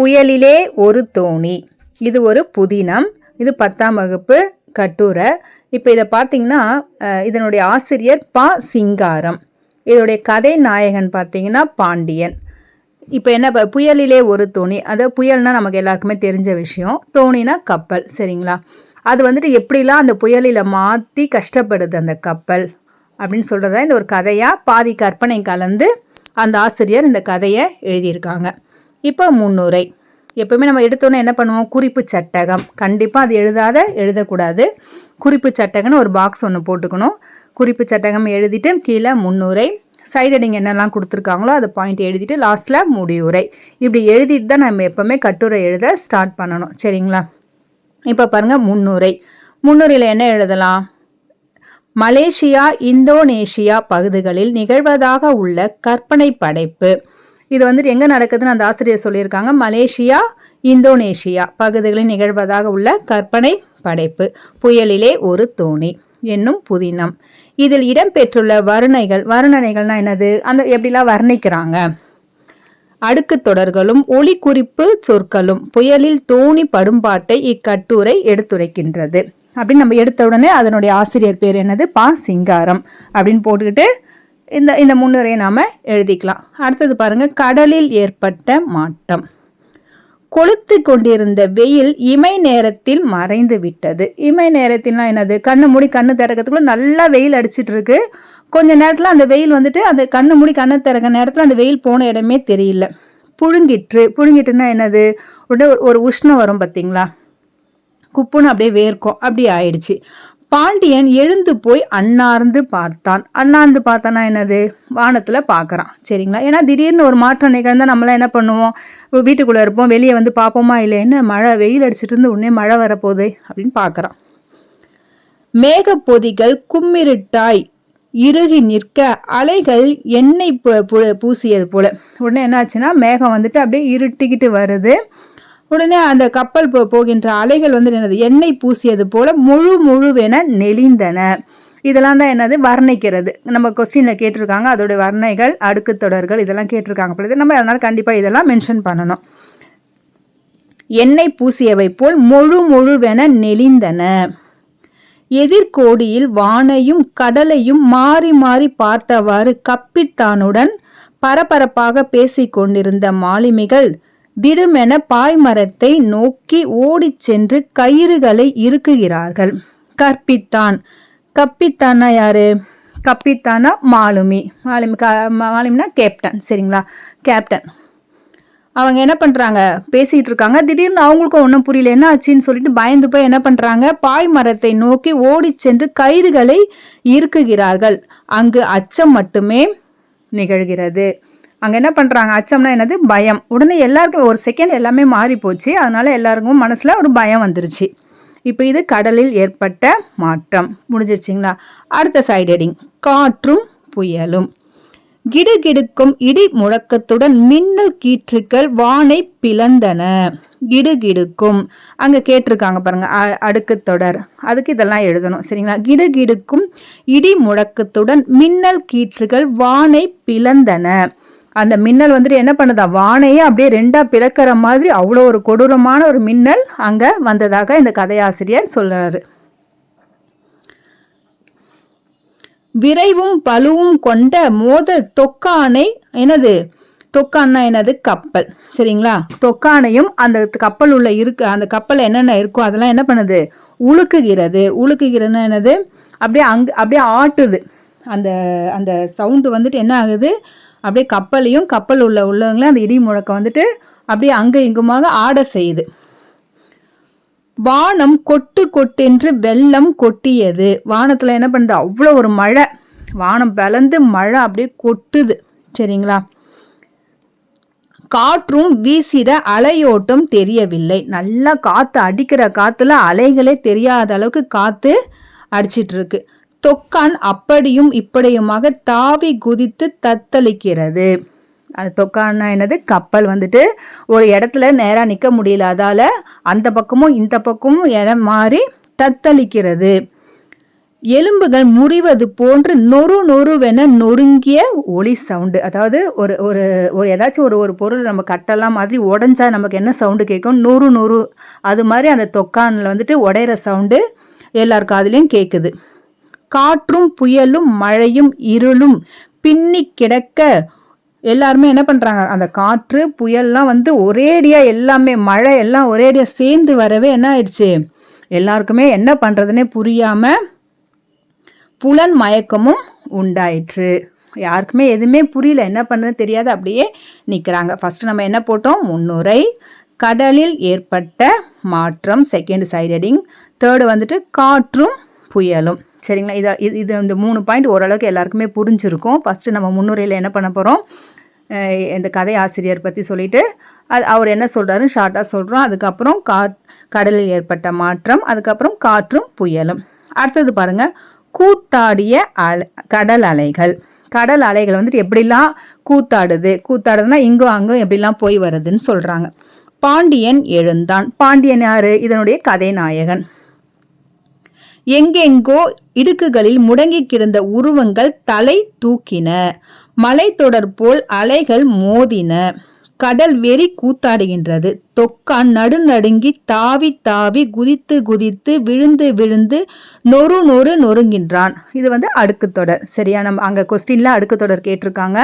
புயலிலே ஒரு தோணி. இது ஒரு புதினம். இது பத்தாம் வகுப்பு கட்டுரை. இப்போ இதை பார்த்தீங்கன்னா இதனுடைய ஆசிரியர் பா. சிங்காரம். இதோடைய கதை நாயகன் பார்த்தீங்கன்னா பாண்டியன். இப்போ என்ன ப- புயலிலே ஒரு தோணி. அதாவது புயல்னால் நமக்கு எல்லாருக்குமே தெரிஞ்ச விஷயம். தோணினா கப்பல் சரிங்களா? அது வந்துட்டு எப்படிலாம் அந்த புயலில் மாற்றி கஷ்டப்படுது அந்த கப்பல் அப்படின்னு சொல்கிறதா இந்த ஒரு கதையாக பாதி கற்பனை கலந்து அந்த ஆசிரியர் இந்த கதையை எழுதியிருக்காங்க. இப்போ முன்னுரை. எப்பவுமே நம்ம எடுத்தோன்னே என்ன பண்ணுவோம்? குறிப்பு சட்டகம். கண்டிப்பாக அது எழுதாத எழுதக்கூடாது. குறிப்பு சட்டகம்னு ஒரு பாக்ஸ் ஒன்று போட்டுக்கணும். குறிப்பு சட்டகம் எழுதிட்டு கீழே முன்னுரை. சைடு என்னெல்லாம் கொடுத்துருக்காங்களோ அதை பாயிண்ட் எழுதிட்டு லாஸ்ட்டில் முடிவுரை. இப்படி எழுதிட்டு தான் நம்ம எப்போவுமே கட்டுரை எழுத ஸ்டார்ட் பண்ணணும். சரிங்களா? இப்போ பாருங்கள் முன்னுரை. முன்னுரையில் என்ன எழுதலாம்? மலேசியா இந்தோனேஷியா பகுதிகளில் நிகழ்வதாக உள்ள கற்பனை படைப்பு. இது வந்துட்டு எங்கே நடக்குதுன்னு அந்த ஆசிரியர் சொல்லியிருக்காங்க. மலேசியா இந்தோனேஷியா பகுதிகளில் நிகழ்வதாக உள்ள கற்பனை படைப்பு. புயலிலே ஒரு தோணி என்னும் புதினம். இதில் இடம்பெற்றுள்ள வர்ணைகள் வர்ணனைகள்னா என்னது? அந்த எப்படிலாம் வர்ணிக்கிறாங்க? அடுக்குத் தொடர்களும் ஒளி குறிப்பு சொற்களும் புயலில் தோணி படும்பாட்டை இக்கட்டுரை எடுத்துரைக்கின்றது. அப்படின்னு நம்ம எடுத்த உடனே அதனுடைய ஆசிரியர் பேர் என்னது? பா சிங்காரம் அப்படின்னு போட்டுக்கிட்டு இந்த இந்த முன்னுரையை நாம் எழுதிக்கலாம். அடுத்தது பாருங்கள் கடலில் ஏற்பட்ட மாட்டம். கொளுத்து கொண்டிருந்த வெயில் இமை நேரத்தில் மறைந்து விட்டது. இமை நேரத்தில்னா என்னது? கண்ணு மூடி கண்ணு திறக்கிறதுக்குள்ள நல்லா வெயில் அடிச்சிட்டு இருக்கு கொஞ்ச நேரத்தில் அந்த வெயில் வந்துட்டு அந்த கண்ணு மூடி கண்ணு திறக்க நேரத்தில் அந்த வெயில் போன இடமே தெரியல. புழுங்கிற்று. புழுங்கிட்டுன்னா என்னது? உடனே ஒரு- ஒரு உஷ்ணம் வரும் பார்த்தீங்களா குப்புன்னு அப்படியே வேர்க்கும். அப்படி ஆயிடுச்சு. பாண்டியன் எழுந்து போய் அண்ணார்ந்து பார்த்தான். அண்ணார்ந்து பார்த்தானா என்னது? வானத்தில் பார்க்குறான். சரிங்களா? ஏன்னா திடீர்னு ஒரு மாற்றம் நிகழ்ந்தால் நம்மளாம் என்ன பண்ணுவோம்? வீட்டுக்குள்ளே இருப்போம். வெளியே வந்து பார்ப்போமா? இல்லை என்ன? மழை வெயில் அடிச்சிட்டு இருந்து உடனே மழை வரப்போகுது அப்படின்னு பார்க்குறான். மேகப்பொதிகள் கும்மிருட்டாய் இறுகி நிற்க அலைகள் எண்ணெய் பு- பூசியது போல. உடனே என்னாச்சுன்னா மேகம் வந்துட்டு அப்படியே இருட்டிக்கிட்டு வருது. உடனே அந்த கப்பல் போ போகின்ற அலைகள் வந்து என்னது எண்ணெய் பூசியது போல முழு முழுவென நெளிந்தன. இதெல்லாம் தான் என்னது? வர்ணிக்கிறது. நம்ம கொஸ்டினில் கேட்டிருக்காங்க. அதோடைய வர்ணைகள் அடுக்குத் தொடர்கள் இதெல்லாம் கேட்டிருக்காங்க பொழுது நம்ம அதனால் கண்டிப்பாக இதெல்லாம் மென்ஷன் பண்ணணும். எண்ணெய் பூசியவை போல் முழு முழுவென நெளிந்தன. எதிர்கோடியில் வானையும் கடலையும் மாறி மாறி பார்த்தவாறு கப்பித்தானுடன் பரபரப்பாக பேசிக் கொண்டிருந்த மாலுமிகள் திடுமென பாய்மரத்தை நோக்கி ஓடிச் சென்று கயிறுகளை இறுக்குகிறார்கள். கற்பித்தான். கப்பித்தானா யாரு? கப்பித்தானா மாலுமி. மாலுமி க மாலுமினா கேப்டன் சரிங்களா? கேப்டன் அவங்க என்ன பண்ணுறாங்க பேசிகிட்டு இருக்காங்க. திடீர்னு அவங்களுக்கும் ஒன்றும் புரியல. என்ன ஆச்சுன்னு சொல்லிட்டு பயந்து போய் என்ன பண்ணுறாங்க பாய் மரத்தை நோக்கி ஓடிச் சென்று கயிறுகளை இறுக்குகிறார்கள். அங்கு அச்சம் மட்டுமே நிகழ்கிறது. அங்கே என்ன பண்ணுறாங்க அச்சம்னா என்னது? பயம். உடனே எல்லாருக்கும் ஒரு செகண்ட் எல்லாமே மாறி போச்சு. அதனால் எல்லாருக்கும் மனசில் ஒரு பயம் வந்துருச்சு. இப்போ இது கடலில் ஏற்பட்ட மாற்றம். முடிஞ்சிருச்சிங்களா? அடுத்த சைடு ஹெட்டிங் காற்றும் புயலும். கிடுகிடுக்கும் இடி முழக்கத்துடன் மின்னல் கீற்றுக்கள் வானை பிளந்தன. கிடுகிடுக்கும் அங்கே கேட்டிருக்காங்க பாருங்க அடுக்கு அடுக்குத் தொடர். அதுக்கு இதெல்லாம் எழுதணும். சரிங்களா? கிடுகிடுக்கும் இடி முழக்கத்துடன் மின்னல் கீற்றுகள் வானை பிளந்தன. அந்த மின்னல் வந்துட்டு என்ன பண்ணுதா? வானையே அப்படியே ரெண்டாக பிளக்கிற மாதிரி அவ்வளோ ஒரு கொடூரமான ஒரு மின்னல் அங்கே வந்ததாக இந்த கதையாசிரியர் சொல்கிறார் விரைவும் பலுவும் கொண்ட மோதல் தொக்கானை என்னது? தொக்கான்னா என்னது? கப்பல். சரிங்களா? தொக்கானையும் அந்த கப்பல் உள்ள இருக்கு அந்த கப்பல் என்னென்ன இருக்கோ அதெல்லாம் என்ன பண்ணுது? உழுக்குகிறது உழுக்குகிறன்னா என்னது? அப்படியே அங்கே அப்படியே ஆட்டுது. அந்த அந்த சவுண்டு வந்துட்டு என்ன ஆகுது? அப்படியே கப்பலையும் கப்பல் உள்ள உள்ளவங்களையும் அந்த இடி முழக்கம் வந்துட்டு அப்படியே அங்கே இங்குமாக ஆட செய்யுது. வானம் கொட்டு கொட்டென்று வெள்ளம் கொட்டியது. வானத்தில் என்ன பண்ணுது அவ்வளோ ஒரு மழை. வானம் பிளந்து மழை அப்படியே கொட்டுது. சரிங்களா? காற்றும் வீசிட அலையோட்டம் தெரியவில்லை. நல்லா காற்று அடிக்கிற காற்றுல அலைகளே தெரியாத அளவுக்கு காற்று அடிச்சிட்ருக்கு இருக்கு. தொக்கான் அப்படியும் இப்படியுமாக தாவி குதித்து தத்தளிக்கிறது. அது தொக்கான்னா என்னது? கப்பல் வந்துட்டு ஒரு இடத்துல நேராக நிற்க முடியல. அதால் அந்த பக்கமும் இந்த பக்கமும் இடம் மாறி தத்தளிக்கிறது. எலும்புகள் முறிவது போன்று நொறு நொறுவென நொறுங்கிய ஒளி சவுண்டு. அதாவது ஒரு ஒரு ஒரு ஏதாச்சும் ஒரு ஒரு பொருள் நம்ம கட்டெல்லாம் மாதிரி உடஞ்சா நமக்கு என்ன சவுண்டு கேட்கும்? நொறு நொறு. அது மாதிரி அந்த தொக்கானில் வந்துட்டு உடையிற சவுண்டு எல்லார் காதுலேயும் கேட்குது காற்றும் புயலும் மழையும் இருளும் பின்னி கிடக்க எல்லாருமே என்ன பண்ணுறாங்க அந்த காற்று புயல்லாம் வந்து ஒரேடியாக எல்லாமே மழை எல்லாம் ஒரேடியாக சேர்ந்து வரவே என்ன ஆயிடுச்சு? எல்லாருக்குமே என்ன பண்ணுறதுனே புரியாமல் புலன் மயக்கமும் உண்டாயிற்று. யாருக்குமே எதுவுமே புரியல. என்ன பண்ணுறது தெரியாது அப்படியே நிற்கிறாங்க ஃபஸ்ட்டு நம்ம என்ன போட்டோம்? முன்னுரை. கடலில் ஏற்பட்ட மாற்றம் செகண்ட் சைடடிங் தேர்டு வந்துட்டு காற்றும் புயலும். சரிங்களா? இதை இது இது இந்த மூணு பாயிண்ட் ஓரளவுக்கு எல்லாருக்குமே புரிஞ்சிருக்கும். ஃபஸ்ட்டு நம்ம முன்னுரையில் என்ன பண்ண போகிறோம் இந்த கதை ஆசிரியர் பற்றி சொல்லிவிட்டு அது அவர் என்ன சொல்கிறாருன்னு ஷார்ட்டாக சொல்கிறோம் அதுக்கப்புறம் கா கடலில் ஏற்பட்ட மாற்றம் அதுக்கப்புறம் காற்றும் புயலும். அடுத்தது பாருங்கள் கூத்தாடிய அலை கடல் அலைகள். கடல் அலைகள் வந்துட்டு எப்படிலாம் கூத்தாடுது? கூத்தாடுதுன்னா இங்கும் அங்கும் எப்படிலாம் போய் வருதுன்னு சொல்கிறாங்க பாண்டியன் எழுந்தான். பாண்டியன் யார்? இதனுடைய கதை நாயகன் எங்கெங்கோ இடுக்குகளில் முடங்கி கிடந்த உருவங்கள் தலை தூக்கின. மலைத்தொடர் போல் அலைகள் மோதின. கடல் வெறி கூத்தாடுகின்றது. தொக்கான் நடுநடுங்கி தாவி தாவி குதித்து குதித்து விழுந்து விழுந்து நொறு நொறு நொறுங்கின்றான் இது வந்து அடுக்கு தொடர். சரியா? நம்ம அங்கே கொஸ்டின்ல அடுக்கு தொடர் கேட்டிருக்காங்க.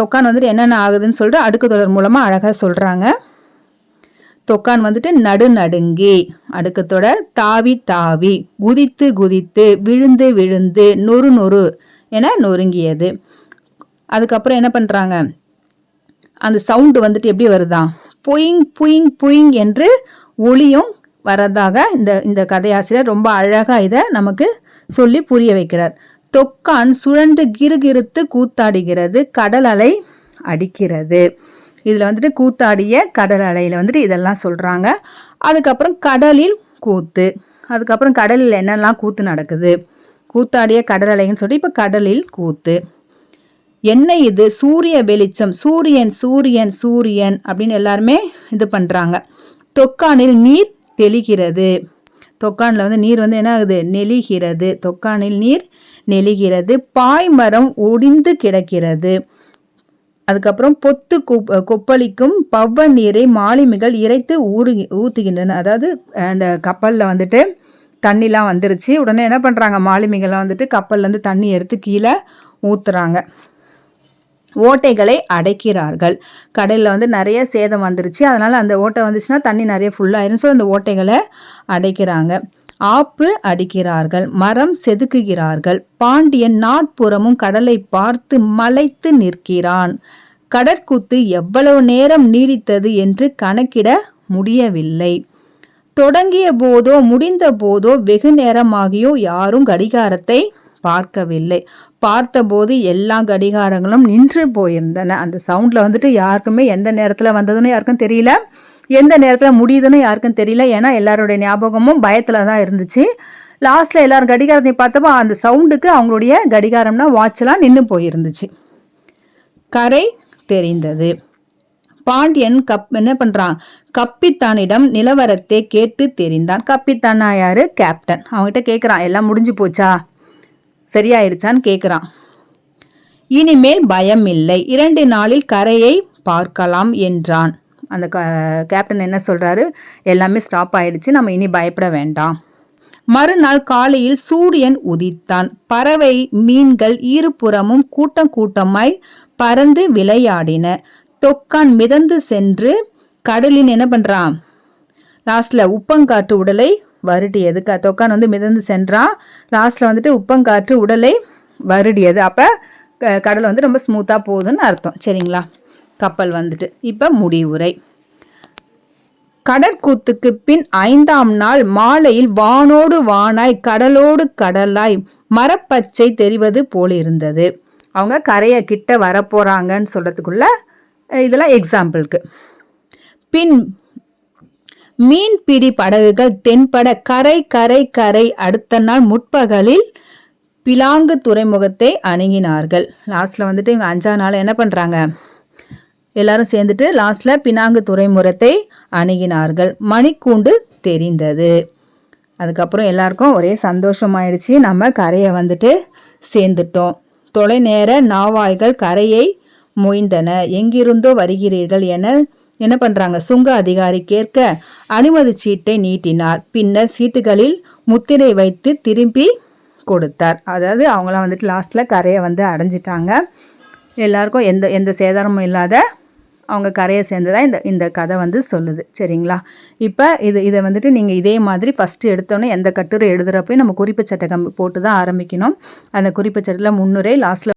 தொக்கான் வந்துட்டு என்னென்ன ஆகுதுன்னு சொல்லிட்டு அடுக்கு தொடர் மூலமாக அழகாக சொல்கிறாங்க தொக்கான் வந்துட்டு நடு நடுங்கி. அடுக்கு தொடர் தாவி தாவி. குதித்து குதித்து விழுந்து விழுந்து நொறு நொறு என நொறுங்கியது. அதுக்கப்புறம் என்ன பண்ணுறாங்க அந்த சவுண்டு வந்துட்டு எப்படி வருதா? புயிங் புயிங் புயிங் என்று ஒளியும் வரதாக இந்த இந்த கதையாசிரியர் ரொம்ப அழகாக இதை நமக்கு சொல்லி புரிய வைக்கிறார். தொக்கான் சுழன்று கிருகிருத்து கூத்தாடுகிறது கடல் அலை அடிக்கிறது. இதில் வந்துட்டு கூத்தாடிய கடல் அலையில் வந்துட்டு இதெல்லாம் சொல்கிறாங்க அதுக்கப்புறம் கடலில் கூத்து. அதுக்கப்புறம் கடலில் என்னெல்லாம் கூத்து நடக்குது? கூத்தாடிய கடல் அலைன்னு சொல்லிட்டு இப்போ கடலில் கூத்து. என்ன இது? சூரிய வெளிச்சம். சூரியன் சூரியன் சூரியன் அப்படின்னு எல்லாருமே இது பண்ணுறாங்க தொக்கானில் நீர் தெளிகிறது. தொக்கானில் வந்து நீர் வந்து என்ன ஆகுது? நெளிகிறது. தொக்கானில் நீர் நெளிகிறது. பாய்மரம் ஒடிந்து கிடக்கிறது. அதுக்கப்புறம் பொத்து கொப்பளிக்கும் பவ்வ நீரை மாலுமிகள் இறைத்து ஊறு ஊற்றுகின்றன அதாவது அந்த கப்பலில் வந்துட்டு தண்ணிலாம் வந்துருச்சு. உடனே என்ன பண்ணுறாங்க மாலுமிகள்லாம் வந்துட்டு கப்பல்லேருந்து தண்ணி எடுத்து கீழே ஊற்றுறாங்க ஓட்டைகளை அடைக்கிறார்கள். கடலில் வந்து நிறைய சேதம் வந்துருச்சு. அதனால் அந்த ஓட்டை வந்துச்சுன்னா தண்ணி நிறைய ஃபுல்லாயிரும் ஸோ அந்த ஓட்டைகளை அடைக்கிறாங்க. ஆப்பு அடிக்கிறார்கள் மரம் செதுக்குகிறார்கள் பாண்டியன் நாட்புறமும் கடலை பார்த்து மலைத்து நிற்கிறான். கடற்கூத்து எவ்வளவு நேரம் நீடித்தது என்று கணக்கிட முடியவில்லை. தொடங்கிய போதோ முடிந்த போதோ வெகு நேரமாகியோ யாரும் கடிகாரத்தை பார்க்கவில்லை. பார்த்தபோது எல்லா கடிகாரங்களும் நின்று போயிருந்தன. அந்த சவுண்டில் வந்துட்டு யாருக்குமே எந்த நேரத்தில் வந்ததுன்னு யாருக்கும் தெரியல. எந்த நேரத்தில் முடியுதுன்னு யாருக்கும் தெரியல. ஏன்னா எல்லாருடைய ஞாபகமும் பயத்தில் தான் இருந்துச்சு. லாஸ்ட்டில் எல்லாரும் கடிகாரத்தையும் பார்த்தப்போ அந்த சவுண்டுக்கு அவங்களுடைய கடிகாரம்னா வாட்செலாம் நின்று போயிருந்துச்சு. கரை தெரிந்தது. பாண்டியன் கப் என்ன பண்ணுறான் கப்பித்தானிடம் நிலவரத்தை கேட்டு தெரிந்தான். கப்பித்தானா யாரு? கேப்டன் அவங்ககிட்ட கேட்குறான் எல்லாம் முடிஞ்சு போச்சா? சரியாயிடுச்சான்னு கேட்குறான் இனிமேல் பயம் இல்லை இரண்டு நாளில் கரையை பார்க்கலாம் என்றான். அந்த க கேப்டன் என்ன சொல்கிறாரு எல்லாமே ஸ்டாப் ஆயிடுச்சு. நம்ம இனி பயப்பட வேண்டாம். மறுநாள் காலையில் சூரியன் உதித்தான். பறவை மீன்கள் இருபுறமும் கூட்டம் கூட்டமாய் பறந்து விளையாடின. தொக்கான் மிதந்து சென்று கடலின் என்ன பண்ணுறான் லாஸ்ட்டில் உப்பங்காட்டு உடலை வருடியது க தொக்கான் வந்து மிதந்து சென்றான். லாஸ்ட்டில் வந்துட்டு உப்பங்காற்று உடலை வருடியது. அப்போ கடல் வந்து ரொம்ப ஸ்மூத்தாக போகுதுன்னு அர்த்தம். சரிங்களா? கப்பல் வந்துட்டு. இப்போ முடிவுரை. கடற்கூத்துக்கு பின் ஐந்தாம் நாள் மாலையில் வானோடு வானாய் கடலோடு கடலாய் மரப்பச்சை தெரிவது போல் இருந்தது. அவங்க கரையை கிட்ட வரப்போகிறாங்கன்னு சொல்கிறதுக்குள்ள இதெல்லாம் எக்ஸாம்பிளுக்கு பின் மீன்பிடி படகுகள் தென்பட கரை கரை கரை அடுத்த நாள் முற்பகலில் பிலாங்கு துறைமுகத்தை அணுகினார்கள். லாஸ்ட்டில் வந்துட்டு இவங்க அஞ்சாம் நாள் என்ன பண்ணுறாங்க எல்லாரும் சேர்ந்துட்டு லாஸ்ட்டில் பினாங்கு துறைமுகத்தை அணுகினார்கள். மணிக்கூண்டு தெரிந்தது. அதுக்கப்புறம் எல்லாருக்கும் ஒரே சந்தோஷமாயிடுச்சு. நம்ம கரையை வந்துட்டு சேர்ந்துட்டோம். தொலைநேர நாவாய்கள் கரையை மொய்ந்தன. எங்கிருந்தோ வருகிறீர்கள் என என்ன பண்ணுறாங்க சுங்க அதிகாரி கேட்க அனுமதி சீட்டை நீட்டினார். பின்னர் சீட்டுகளில் முத்திரை வைத்து திரும்பி கொடுத்தார். அதாவது அவங்களாம் வந்துட்டு லாஸ்ட்டில் கரையை வந்து அடைஞ்சிட்டாங்க. எல்லாருக்கும் எந்த எந்த சேதாரமும் இல்லாத அவங்க கரையை சேர்ந்ததாக இந்த இந்த கதை வந்து சொல்லுது. சரிங்களா? இப்போ இது இதை வந்துட்டு நீங்கள் இதே மாதிரி ஃபஸ்ட்டு எடுத்தோன்னே எந்த கட்டுரை எழுதுகிறப்பையும் நம்ம குறிப்பு சட்டகம் போட்டு தான் ஆரம்பிக்கணும். அந்த குறிப்பு சட்டத்தில் முன்னுரை லாஸ்ட்டில்